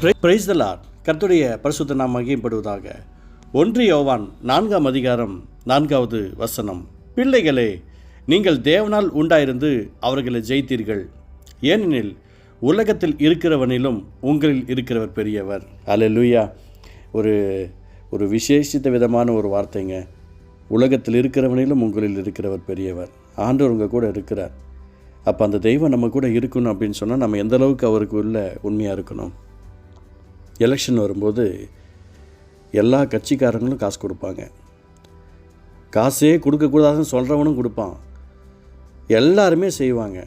Praise the Lord கர்த்தருடைய பரிசுத்த நாம் மகிமைப்படுவதாக. ஒன்று யோவான் நான்காம் அதிகாரம் நான்காவது வசனம். பிள்ளைகளே நீங்கள் தேவனால் உண்டாயிருந்து அவர்களை ஜெயித்தீர்கள். ஏனெனில் உலகத்தில் இருக்கிறவனிலும் உங்களில் இருக்கிறவர் பெரியவர். அல்லேலூயா ஒரு ஒரு விசேஷித்த விதமான ஒரு வார்த்தைங்க. உலகத்தில் இருக்கிறவனிலும் உங்களில் இருக்கிறவர் பெரியவர். ஆண்டவர் உங்கள் கூட இருக்கிறார். அப்போ அந்த தெய்வம் நம்ம கூட இருக்கணும் அப்படின்னு சொன்னால் நம்ம எந்த அளவுக்கு அவருக்கு உள்ள உண்மையாக இருக்கணும்? எலெக்ஷன் வரும்போது எல்லா கட்சிக்காரங்களும் காசு கொடுப்பாங்க. காசே கொடுக்கக்கூடாதுன்னு சொல்கிறவனும் கொடுப்பான். எல்லாருமே செய்வாங்க.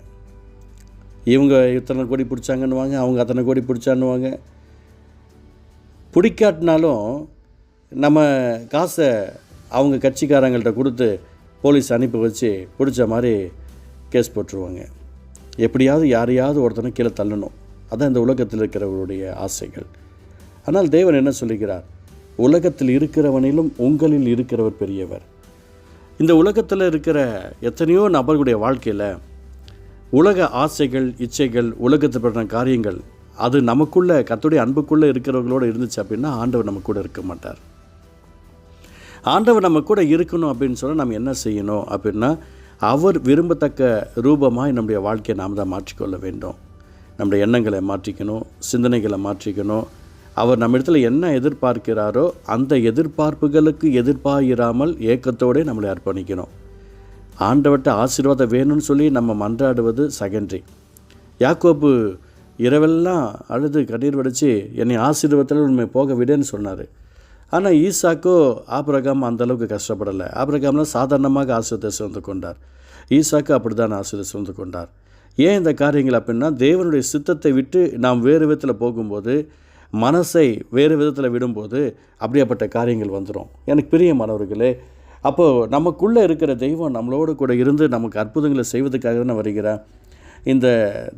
இவங்க இத்தனை கோடி பிடிச்சாங்கன்னுவாங்க அவங்க அத்தனை கோடி பிடிச்சான்னுவாங்க. பிடிக்காட்டினாலும் நம்ம காசை அவங்க கட்சிக்காரங்கள்ட்ட கொடுத்து போலீஸ் அனுப்பி வச்சு பிடிச்ச மாதிரி கேஸ் போட்டுருவாங்க. எப்படியாவது யாரையாவது ஒருத்தனை கீழே தள்ளணும். அதான் இந்த உலகத்தில் இருக்கிறவருடைய ஆசைகள். ஆனால் தேவன் என்ன சொல்லுகிறார்? உலகத்தில் இருக்கிறவனிலும் உங்களில் இருக்கிறவர் பெரியவர். இந்த உலகத்தில் இருக்கிற எத்தனையோ நபர்களுடைய வாழ்க்கையில் உலக ஆசைகள் இச்சைகள் உலகத்தில் பெற்ற காரியங்கள் அது நமக்குள்ள கத்துடைய அன்புக்குள்ளே இருக்கிறவங்களோட இருந்துச்சு அப்படின்னா ஆண்டவர் நம்ம கூட இருக்க மாட்டார். ஆண்டவர் நம்ம கூட இருக்கணும் அப்படின்னு சொன்னால் நம்ம என்ன செய்யணும் அப்படின்னா அவர் விரும்பத்தக்க ரூபமாக நம்முடைய வாழ்க்கையை நாம் தான் மாற்றிக்கொள்ள வேண்டும். நம்முடைய எண்ணங்களை மாற்றிக்கணும் சிந்தனைகளை மாற்றிக்கணும் அவர் நம்ம இடத்துல என்ன எதிர்பார்க்கிறாரோ அந்த எதிர்பார்ப்புகளுக்கு எதிர்பாராமல் ஏக்கத்தோடே நம்மளை அர்ப்பணிக்கணும். ஆண்டவர்கிட்ட ஆசீர்வாதம் வேணும்னு சொல்லி நம்ம மன்றாடுவது செகண்டரி யாக்கோப்பு இரவெல்லாம் அழுது கண்ணீர் வடித்து என்னை ஆசீர்வாதத்தில் உண்மை போக விடேன்னு சொன்னார். ஆனால் ஈசாக்கோ ஆபிரகாம் அந்தளவுக்கு கஷ்டப்படலை. ஆபிரகாம்லாம் சாதாரணமாக ஆசிரியத்தை சுமந்து கொண்டார். ஈசாக்கு அப்படி தான் ஆசிரியர் சுமந்து கொண்டார். ஏன் இந்த காரியங்கள் அப்படின்னா தேவனுடைய சித்தத்தை விட்டு நாம் வேறு விதத்தில் போகும்போது மனசை வேறு விதத்தில் விடும்போது அப்படியாப்பட்ட காரியங்கள் வந்துடும் எனக்கு பிரியமானவர்களே அப்போது நமக்குள்ளே இருக்கிற தெய்வம் நம்மளோடு கூட இருந்து நமக்கு அற்புதங்களை செய்வதற்காக தானே வருகிறேன். இந்த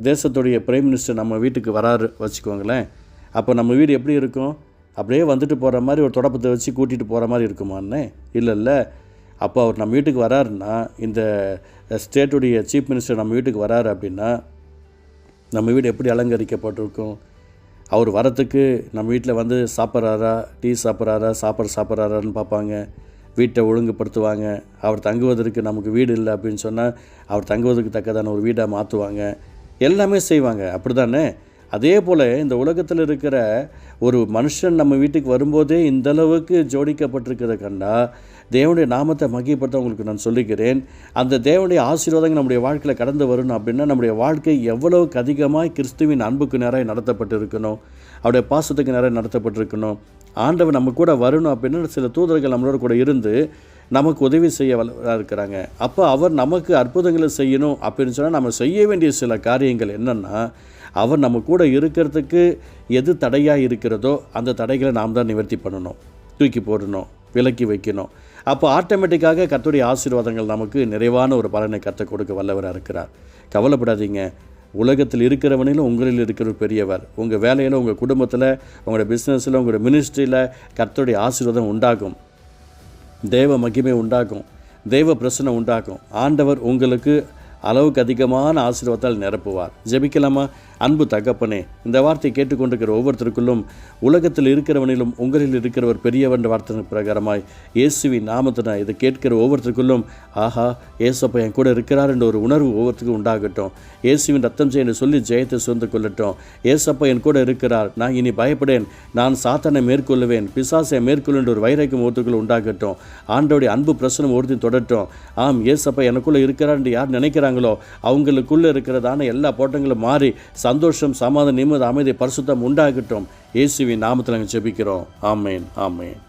தேசத்துடைய பிரைம் மினிஸ்டர் நம்ம வீட்டுக்கு வராரு வச்சுக்கோங்களேன். அப்போ நம்ம வீடு எப்படி இருக்கும்? அப்படியே வந்துட்டு போகிற மாதிரி ஒரு தொடப்பத்தை வச்சு கூட்டிகிட்டு போகிற மாதிரி இருக்குமான்னே? இல்லை இல்லை. அப்போ அவர் நம்ம வீட்டுக்கு வராருன்னா இந்த ஸ்டேட்டுடைய சீஃப் மினிஸ்டர் நம்ம வீட்டுக்கு வராரு அப்படின்னா நம்ம வீடு எப்படி அலங்கரிக்கப்பட்டிருக்கும்? அவர் வரத்துக்கு நம்ம வீட்டில் வந்து சாப்பிட்றாரா டீ சாப்பிட்றாரா சாப்பாடு சாப்பிட்றாரான்னு பார்ப்பாங்க. வீட்டை ஒழுங்குபடுத்துவாங்க. அவர் தங்குவதற்கு நமக்கு வீடு இல்லை அப்படின்னு சொன்னால் அவர் தங்குவதற்கு தக்கதான ஒரு வீடாக மாற்றுவாங்க. எல்லாமே செய்வாங்க. அப்படி தானே அதே போல் இந்த உலகத்தில் இருக்கிற ஒரு மனுஷன் நம்ம வீட்டுக்கு வரும்போதே இந்தளவுக்கு ஜோடிக்கப்பட்டிருக்கிறத கண்டா தேவனுடைய நாமத்தை மகிப்படுத்த உங்களுக்கு நான் சொல்லிக்கிறேன் அந்த தேவனுடைய ஆசீர்வாதங்கள் நம்முடைய வாழ்க்கையில் கடந்து வரணும் அப்படின்னா நம்முடைய வாழ்க்கை எவ்வளவுக்கு அதிகமாக கிறிஸ்துவின் அன்புக்கு நேராக நடத்தப்பட்டு இருக்கணும் அவருடைய பாசத்துக்கு நேராக நடத்தப்பட்டிருக்கணும். ஆண்டவர் நம்ம கூட வரணும் அப்படின்னு சில தூதர்கள் நம்மளோட கூட இருந்து நமக்கு உதவி செய்ய இருக்கிறாங்க. அப்போ அவர் நமக்கு அற்புதங்களை செய்யணும் அப்படின்னு சொன்னால் நம்ம செய்ய வேண்டிய சில காரியங்கள் என்னென்னா அவர் நம்ம கூட இருக்கிறதுக்கு எது தடையாக இருக்கிறதோ அந்த தடைகளை நாம் தான் நிவர்த்தி பண்ணணும். தூக்கி போடணும். விலக்கி வைக்கணும். அப்போ ஆட்டோமேட்டிக்காக கத்துடைய ஆசீர்வாதங்கள் நமக்கு நிறைவான ஒரு பலனை கற்றுக் கொடுக்க வல்லவராக இருக்கிறார். கவலைப்படாதீங்க. உலகத்தில் இருக்கிறவனிலும் உங்களில் இருக்கிற பெரியவர். உங்கள் வேலையில் உங்கள் குடும்பத்தில் உங்களோட பிஸ்னஸில் உங்களோட மினிஸ்ட்ரியில் கர்த்தருடைய ஆசீர்வாதம் உண்டாகும். தேவ மகிமை உண்டாகும். தெய்வ பிரச்சனை உண்டாகும். ஆண்டவர் உங்களுக்கு அளவுக்கு அதிகமான ஆசீர்வாதத்தால் நிரப்புவார். ஜெபிக்கலாமா? அன்பு தகப்பனே இந்த வார்த்தை கேட்டுக்கொண்டிருக்கிற ஒவ்வொருத்தருக்குள்ளும் உலகத்தில் இருக்கிறவனிலும் உங்களில் இருக்கிறவர் பெரியவன் வார்த்தை பிரகாரமாய் இயேசுவின் நாமத்தின இதை கேட்கிற ஒவ்வொருத்தருக்குள்ளும் ஆஹா ஏசப்பா என் கூட இருக்கிறார் என்ற ஒரு உணர்வு ஒவ்வொருத்துக்கும் உண்டாகட்டும். இயேசுவின் ரத்தம் செய்ய சொல்லி ஜெயத்தை சுந்து கொள்ளட்டும். ஏசப்பா என் கூட இருக்கிறார் நான் இனி பயப்படேன். நான் சாத்தனை மேற்கொள்ளுவேன் பிசாசை மேற்கொள்ளுன்ற ஒரு வைரக்கம் ஒவ்வொருத்தருக்குள்ள உண்டாகட்டும். ஆண்டோடைய அன்பு பிரசனம் ஒருத்தி தொடரட்டும் ஆம் ஏசப்பா எனக்குள்ளே இருக்கிறார் என்று யார் நினைக்கிறாங்களோ அவங்களுக்குள்ளே இருக்கிறதான எல்லா போட்டங்களும் மாறி சந்தோஷம் சமாதான நிம்மதி அமைதி பரிசுத்தம் உண்டாகட்டும். இயேசுவின் நாமத்தில் நாங்கள் ஜெபிக்கிறோம். ஆமேன் ஆமேன்.